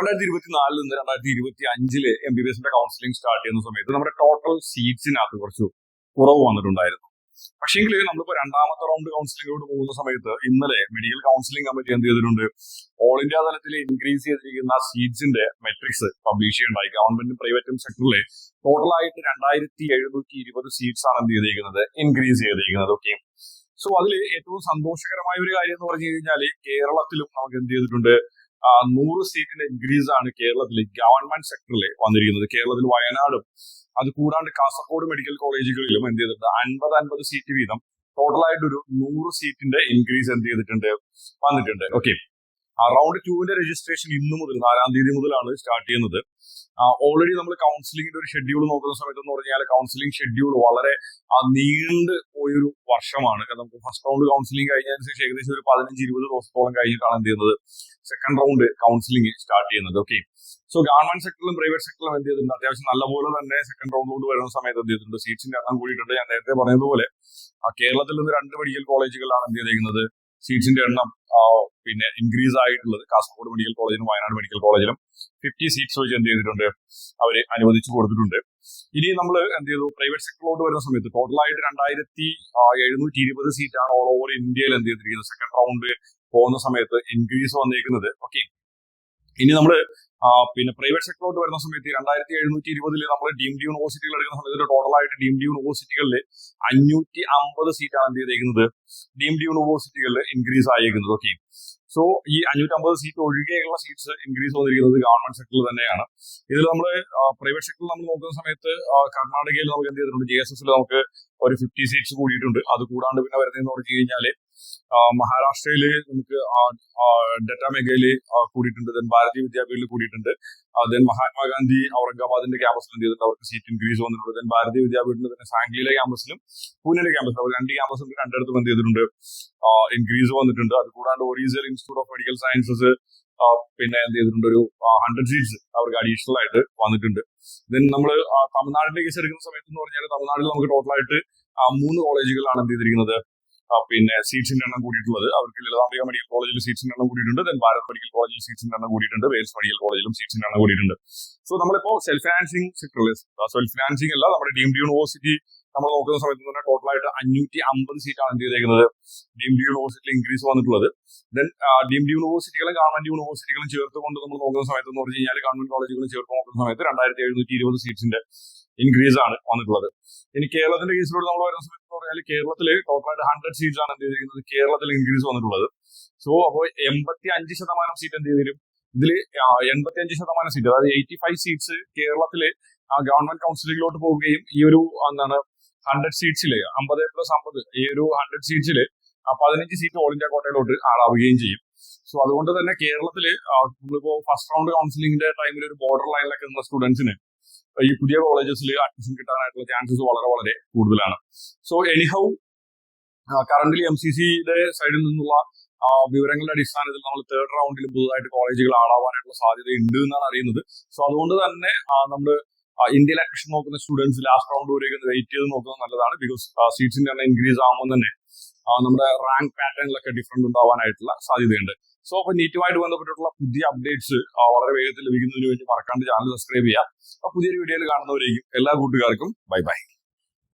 രണ്ടായിരത്തി ഇരുപത്തിനാലിൽ നിന്ന് രണ്ടായിരത്തി ഇരുപത്തി അഞ്ചിൽ എം ബി ബി എസിന്റെ കൗൺസിലിംഗ് സ്റ്റാർട്ട് ചെയ്യുന്ന സമയത്ത് നമ്മുടെ ടോട്ടൽ സീറ്റ്സിനകത്ത് കുറച്ച് കുറവ് വന്നിട്ടുണ്ടായിരുന്നു. പക്ഷേങ്കിൽ നമ്മളിപ്പോ രണ്ടാമത്തെ റൗണ്ട് കൗൺസിലിംഗിലോട്ട് പോകുന്ന സമയത്ത് ഇന്നലെ മെഡിക്കൽ കൗൺസിലിംഗ് കമ്മിറ്റി എന്ത് ചെയ്തിട്ടുണ്ട്? ഓൾ ഇന്ത്യ തലത്തിൽ ഇൻക്രീസ് ചെയ്തിരിക്കുന്ന സീറ്റ്സിന്റെ മെട്രിക്സ് പബ്ലിഷ് ചെയ്യുണ്ടായി ഗവൺമെന്റും പ്രൈവറ്റും സെക്ടറിലെ ടോട്ടലായിട്ട് രണ്ടായിരത്തി എഴുന്നൂറ്റി ഇരുപത് സീറ്റ്സ് ആണ് എന്ത് ചെയ്തിരിക്കുന്നത്? ഇൻക്രീസ് ചെയ്തിരിക്കുന്നത്. ഓക്കെ സോ അതിൽ ഏറ്റവും സന്തോഷകരമായ ഒരു കാര്യം എന്ന് പറഞ്ഞു കഴിഞ്ഞാൽ കേരളത്തിലും നമുക്ക് എന്ത് ചെയ്തിട്ടുണ്ട്? നൂറ് സീറ്റിന്റെ ഇൻക്രീസ് ആണ് കേരളത്തിൽ ഗവൺമെന്റ് സെക്ടറിൽ വന്നിരിക്കുന്നത്. കേരളത്തിൽ വയനാടും അത് കൂടാണ്ട് കാസർഗോഡ് മെഡിക്കൽ കോളേജുകളിലും എന്ത് ചെയ്തിട്ടുണ്ട്? അൻപത് അൻപത് സീറ്റ് വീതം ടോട്ടലായിട്ട് ഒരു നൂറ് സീറ്റിന്റെ ഇൻക്രീസ് എന്ത് ചെയ്തിട്ടുണ്ട്? വന്നിട്ടുണ്ട്. ഓക്കെ റൗണ്ട് ടുവിന്റെ രജിസ്ട്രേഷൻ ഇന്ന് മുതൽ നാലാം തീയതി മുതലാണ് സ്റ്റാർട്ട് ചെയ്യുന്നത്. ഓൾറെഡി നമ്മൾ കൗൺസിലിംഗിന്റെ ഒരു ഷെഡ്യൂൾ നോക്കുന്ന സമയത്ത് എന്ന് പറഞ്ഞാൽ കൗൺസിലിംഗ് ഷെഡ്യൂൾ വളരെ നീണ്ട് പോയൊരു വർഷമാണ്. നമുക്ക് ഫസ്റ്റ് റൗണ്ട് കൗൺസിലിംഗ് കഴിഞ്ഞതിന് ശേഷം ഏകദേശം ഒരു പതിനഞ്ച് ഇരുപത് ദിവസത്തോളം കഴിഞ്ഞിട്ടാണ് എന്ത് ചെയ്യുന്നത്? സെക്കൻഡ് റൗണ്ട് കൗൺസിലിംഗ് സ്റ്റാർട്ട് ചെയ്യുന്നത്. ഓക്കെ സോ ഗവൺമെന്റ് സെക്ടറിലും പ്രൈവറ്റ് സെക്ടറിലും എന്ത് ചെയ്തിട്ടുണ്ട്? അത്യാവശ്യം നല്ലപോലെ തന്നെ സെക്കൻഡ് റൗണ്ടിലോട്ട് വരുന്ന സമയത്ത് എന്ത് ചെയ്തിട്ടുണ്ട്? സീറ്റ്സിന്റെ എണ്ണം കൂടിയിട്ടുണ്ട്. ഞാൻ നേരത്തെ പറഞ്ഞതുപോലെ കേരളത്തിൽ നിന്ന് രണ്ട് മെഡിക്കൽ കോളേജുകളാണ് എന്ത് ചെയ്തിരിക്കുന്നത്? സീറ്റ്സിന്റെ എണ്ണം പിന്നെ ഇൻക്രീസ് ആയിട്ടുള്ളത്. കാസർഗോഡ് മെഡിക്കൽ കോളേജിലും വയനാട് മെഡിക്കൽ കോളേജിലും ഫിഫ്റ്റി സീറ്റ്സ് വെച്ച് എന്ത് ചെയ്തിട്ടുണ്ട്? അവർ അനുവദിച്ചു കൊടുത്തിട്ടുണ്ട്. ഇനി നമ്മൾ എന്ത് ചെയ്തു? പ്രൈവറ്റ് സെക്ടറിലോട്ട് വരുന്ന സമയത്ത് ടോട്ടലായിട്ട് രണ്ടായിരത്തി എഴുന്നൂറ്റി ഇരുപത് സീറ്റാണ് ഓൾ ഓവർ ഇന്ത്യയിൽ എന്ത് ചെയ്തിരിക്കുന്നത്? സെക്കൻഡ് റൗണ്ട് പോകുന്ന സമയത്ത് ഇൻക്രീസ് വന്നേക്കുന്നത് ഓക്കെ ഇനി നമ്മൾ പിന്നെ പ്രൈവറ്റ് സെക്ടറിലോട്ട് വരുന്ന സമയത്ത് രണ്ടായിരത്തി എഴുന്നൂറ്റി ഇരുപതിൽ നമ്മൾ ഡീംഡ് യൂണിവേഴ്സിറ്റികൾ എടുക്കുന്ന സമയത്ത് ടോട്ടലായിട്ട് ഡീംഡ് യൂണിവേഴ്സിറ്റികളിൽ അഞ്ഞൂറ്റി അമ്പത് സീറ്റാണ് എന്ത് ചെയ്തേക്കുന്നത്? ഡീംഡ് യൂണിവേഴ്സിറ്റികളിൽ ഇൻക്രീസ് ആയേക്കുന്നത്. ഓക്കെ സോ ഈ അഞ്ഞൂറ്റമ്പത് സീറ്റ് ഒഴികെയുള്ള സീറ്റ്സ് ഇൻക്രീസ് വന്നിരിക്കുന്നത് ഗവൺമെന്റ് സെക്ടറിൽ തന്നെയാണ്. ഇതിൽ നമ്മൾ പ്രൈവറ്റ് സെക്ടറിൽ നമ്മൾ നോക്കുന്ന സമയത്ത് കർണാടകയിൽ നമുക്ക് എന്ത് ചെയ്തിട്ടുണ്ട്? ജെ എസ് എസിൽ നമുക്ക് ഒരു ഫിഫ്റ്റി സീറ്റ്സ് കൂടിയിട്ടുണ്ട്. അത് കൂടാണ്ട് പിന്നെ വരുന്നതെന്ന് പറഞ്ഞു കഴിഞ്ഞാൽ മഹാരാഷ്ട്രയിൽ നമുക്ക് ഡെറ്റ മേഖലയിൽ കൂടിയിട്ടുണ്ട്. ദെൻ ഭാരതീയ വിദ്യാപീഠിൽ കൂടിയിട്ടുണ്ട്. ദെൻ മഹാത്മാഗാന്ധി ഔറംഗാബാദിന്റെ ക്യാമ്പസിൽ എന്ത് ചെയ്തിട്ടുണ്ട്? അവർക്ക് സീറ്റ് ഇൻക്രീസ് വന്നിട്ടുണ്ട്. ദെൻ ഭാരതീയ വിദ്യാപീഠിന്റെ തന്നെ സാംഗ്ലിയിലെ ക്യാമ്പസിലും പൂനെയിലെ ക്യാമ്പസിലും അവർ രണ്ട് ക്യാമ്പസും രണ്ടിടത്തും എന്ത് ചെയ്തിട്ടുണ്ട്? ഇൻക്രീസ് വന്നിട്ടുണ്ട്. അത് കൂടാണ്ട് ഒറീസൽ ഇൻസ്റ്റിറ്റ്യൂട്ട് ഓഫ് മെഡിക്കൽ സയൻസസ് പിന്നെ എന്ത് ചെയ്തിട്ടുണ്ട്? ഒരു ഹൺഡ്രഡ് സീറ്റ്സ് അവർക്ക് അഡീഷണൽ ആയിട്ട് വന്നിട്ടുണ്ട്. ദെൻ നമ്മൾ തമിഴ്നാടിന്റെ കേസ് എടുക്കുന്ന സമയത്ത് എന്ന് പറഞ്ഞാൽ തമിഴ്നാട്ടിൽ നമുക്ക് ടോട്ടലായിട്ട് മൂന്ന് കോളേജുകളാണ് എന്ത് ചെയ്തിരിക്കുന്നത്? പിന്നെ സീറ്റ്സിന്റെ എണ്ണം കൂടിയിട്ടുള്ളത്. അവർക്ക് ലളിതാംബിക മെഡിക്കൽ കോളേജിൽ സീറ്റ്സിന്റെ എണ്ണം കൂടിയിട്ടുണ്ട്. ദെൻ ഭാരത് മെഡിക്കൽ കോളേജിൽ സീറ്റ്സിന്റെ എണ്ണം കൂടിയിട്ടുണ്ട്. വെയിൽസ് മെഡിക്കൽ കോളേജിലും സീറ്റ്സിന്റെ എണ്ണം കൂടിയിട്ടുണ്ട്. സോ നമ്മളിപ്പോ സെൽഫ് ഫിനാൻസിങ് സെക്ടറിൽ സെൽഫ് ഫിനാൻസിങ് അല്ല നമ്മുടെ ഡീംഡ് യൂണിവേഴ്സിറ്റി നമ്മൾ നോക്കുന്ന സമയത്ത് തന്നെ ടോട്ടലായിട്ട് അഞ്ഞൂറ്റി അമ്പത് സീറ്റാണ് എന്ത് ചെയ്തേക്കുന്നത്. ഡീംഡ് യൂണിവേഴ്സിറ്റി ഇൻക്രീസ് വന്നിട്ടുള്ളത്. ദെൻ ഡീംഡ് യൂണിവേഴ്സിറ്റികളും ഗവൺമെന്റ് യൂണിവേഴ്സിറ്റികളും ചേർത്തുകൊണ്ട് നമ്മൾ നോക്കുന്ന സമയത്ത് എന്ന് പറഞ്ഞു കഴിഞ്ഞാൽ ഗവൺമെന്റ് കോളേജുകളും ചേർത്ത് നോക്കുന്ന സമയത്ത് രണ്ടായിരത്തി എഴുന്നൂറ്റി ഇരുപത് സീറ്റ്സിന്റെ ഇൻക്രീസ് ആണ് വന്നിട്ടുള്ളത്. ഇനി കേരളത്തിന്റെ കേസിലൂടെ നമ്മൾ വരുന്ന സമയത്ത് പറഞ്ഞാൽ കേരളത്തിൽ ടോട്ടലായിട്ട് ഹൺഡ്രഡ് സീറ്റ്സ് ആണ് എന്ത് ചെയ്തിരിക്കുന്നത്? കേരളത്തിൽ ഇൻക്രീസ് വന്നിട്ടുള്ളത്. സോ അപ്പോൾ എൺപത്തി അഞ്ച് ശതമാനം സീറ്റ് എന്ത് ചെയ്തിരും? ഇതിൽ എൺപത്തി അഞ്ച് ശതമാനം സീറ്റ് അതായത് എയ്റ്റി ഫൈവ് സീറ്റ്സ് കേരളത്തിലെ ഗവൺമെന്റ് കൗൺസിലിംഗിലോട്ട് പോവുകയും ഈ ഒരു എന്താണ് ഹൺഡ്രഡ് സീറ്റ്സിൽ അമ്പത് പ്ലസ് അമ്പത് ഈ ഒരു ഹൺഡ്രഡ് സീറ്റ്സിൽ പതിനഞ്ച് സീറ്റ് ഓൾ ഇന്ത്യ കോട്ടയിലോട്ട് ആളാവുകയും ചെയ്യും. സോ അതുകൊണ്ട് തന്നെ കേരളത്തിൽ നമ്മളിപ്പോ ഫസ്റ്റ് റൗണ്ട് കൗൺസിലിംഗിന്റെ ടൈമിൽ ഒരു ബോർഡർ ലൈനിലൊക്കെ നിന്ന സ്റ്റുഡൻസിന് ഈ പുതിയ കോളേജസിൽ അഡ്മിഷൻ കിട്ടാനായിട്ടുള്ള ചാൻസസ് വളരെ വളരെ കൂടുതലാണ്. So anyhow currently M C സിയുടെ സൈഡിൽ നിന്നുള്ള വിവരങ്ങളുടെ അടിസ്ഥാനത്തിൽ നമ്മൾ തേർഡ് റൗണ്ടിൽ പുതുതായിട്ട് കോളേജുകൾ ആളാവാനായിട്ടുള്ള സാധ്യത ഉണ്ട് എന്നാണ് അറിയുന്നത്. സോ അതുകൊണ്ട് തന്നെ നമ്മൾ ഇന്ത്യയിൽ അഡ്മിഷൻ നോക്കുന്ന സ്റ്റുഡൻസ് ലാസ്റ്റ് റൗണ്ട് വരെയൊക്കെ വെയിറ്റ് ചെയ്ത് നോക്കുന്നത് നല്ലതാണ് ബിക്കോസ് സീറ്റ്സിന്റെ എണ്ണം ഇൻക്രീസ് ആകുമ്പോൾ തന്നെ നമ്മുടെ റാങ്ക് പാറ്റേണിലൊക്കെ ഡിഫറെന്റ് ഉണ്ടാവാനായിട്ടുള്ള സാധ്യതയുണ്ട്. സോ അപ്പൊ നീറ്റുമായിട്ട് ബന്ധപ്പെട്ടിട്ടുള്ള പുതിയ അപ്ഡേറ്റ്സ് വളരെ വേഗത്തിൽ ലഭിക്കുന്നതിന് വേണ്ടി മറക്കാണ്ട് ചാനൽ സബ്സ്ക്രൈബ് ചെയ്യുക. അപ്പൊ പുതിയൊരു വീഡിയോയിൽ കാണുന്നവരേക്കും എല്ലാ കൂട്ടുകാർക്കും ബൈ ബൈ